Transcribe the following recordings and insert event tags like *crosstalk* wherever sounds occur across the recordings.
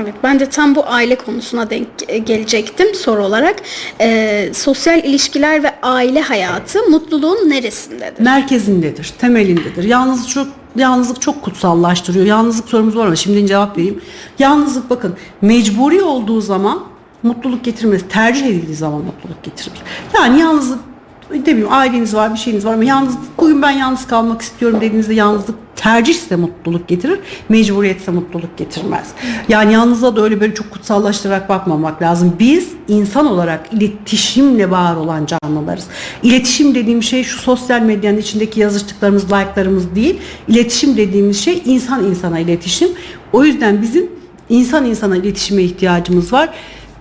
Evet, ben de tam bu aile konusuna denk e, gelecektim soru olarak. Ee, sosyal ilişkiler ve aile hayatı mutluluğun neresindedir? merkezindedir, temelindedir. Yalnız çok yalnızlık çok kutsallaştırıyor. Yalnızlık sorumuz var ama şimdi cevap vereyim. Yalnızlık bakın mecburi olduğu zaman mutluluk getirmez. Tercih edildiği zaman mutluluk getirir. Yani yalnızlık ne bileyim aileniz var bir şeyiniz var ama yalnız bugün ben yalnız kalmak istiyorum dediğinizde yalnızlık tercihse mutluluk getirir. Mecburiyetse mutluluk getirmez. Yani yalnızlığa da öyle böyle çok kutsallaştırarak bakmamak lazım. Biz insan olarak iletişimle var olan canlılarız. İletişim dediğim şey şu sosyal medyanın içindeki yazıştıklarımız, like'larımız değil. İletişim dediğimiz şey insan insana iletişim. O yüzden bizim insan insana iletişime ihtiyacımız var.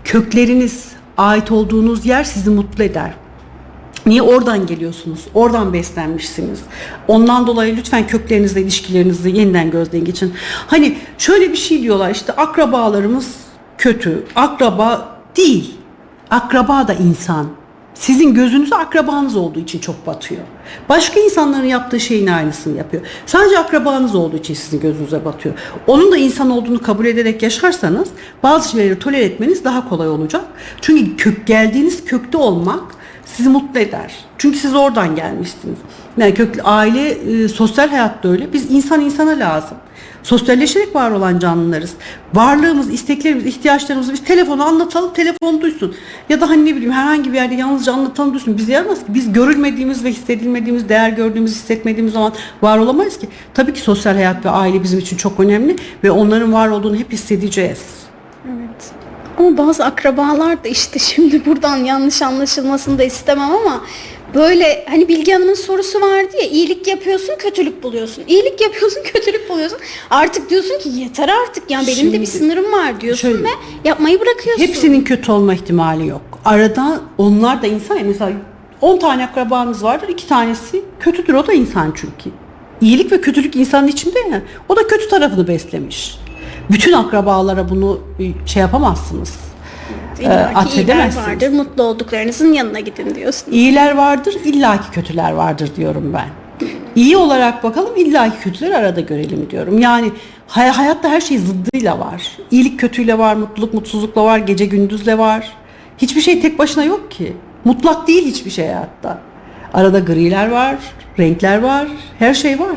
Kökleriniz, ait olduğunuz yer sizi mutlu eder. Niye oradan geliyorsunuz? Oradan beslenmişsiniz. Ondan dolayı lütfen köklerinizle ilişkilerinizi yeniden gözden geçin. Hani şöyle bir şey diyorlar işte akrabalarımız kötü. Akraba değil. Akraba da insan. Sizin gözünüze akrabanız olduğu için çok batıyor. Başka insanların yaptığı şeyin aynısını yapıyor. Sadece akrabanız olduğu için sizin gözünüze batıyor. Onun da insan olduğunu kabul ederek yaşarsanız bazı şeyleri tolere etmeniz daha kolay olacak. Çünkü kök geldiğiniz kökte olmak sizi mutlu eder. Çünkü siz oradan gelmişsiniz. Yani kök, aile, e, sosyal hayatta öyle. Biz insan insana lazım. Sosyalleşerek var olan canlılarız. Varlığımız, isteklerimiz, ihtiyaçlarımızı biz telefona anlatalım, telefon duysun. Ya da hani ne bileyim herhangi bir yerde yalnızca anlatalım duysun. Biz yaramaz ki. Biz görülmediğimiz ve hissedilmediğimiz, değer gördüğümüz, hissetmediğimiz zaman var olamayız ki. Tabii ki sosyal hayat ve aile bizim için çok önemli ve onların var olduğunu hep hissedeceğiz. Evet. Ama bazı akrabalar da işte *laughs* şimdi buradan yanlış anlaşılmasını da istemem ama böyle hani Bilge Hanım'ın sorusu vardı ya iyilik yapıyorsun kötülük buluyorsun. İyilik yapıyorsun *laughs* kötülük buluyorsun. Artık diyorsun ki yeter artık yani benim de Şimdi- bir sınırım var diyorsun Şöyle- ve yapmayı bırakıyorsun. Hepsinin kötü olma ihtimali yok. Arada onlar da insan ya mesela 10 tane akrabanız vardır. iki tanesi kötüdür. O da insan çünkü. İyilik ve kötülük insanın içinde ya. O da kötü tarafını beslemiş. Bütün akrabalara bunu e, şey yapamazsınız. İlla ki iyiler vardır mutlu olduklarınızın yanına gidin diyorsun. İyiler vardır, illaki kötüler vardır diyorum ben. İyi olarak bakalım, illaki kötüleri arada görelim diyorum. Yani hay- hayatta her şey zıddıyla var. İyilik kötüyle var, mutluluk mutsuzlukla var, gece gündüzle var. Hiçbir şey tek başına yok ki. Mutlak değil hiçbir şey hayatta. Arada griler var, renkler var, her şey var.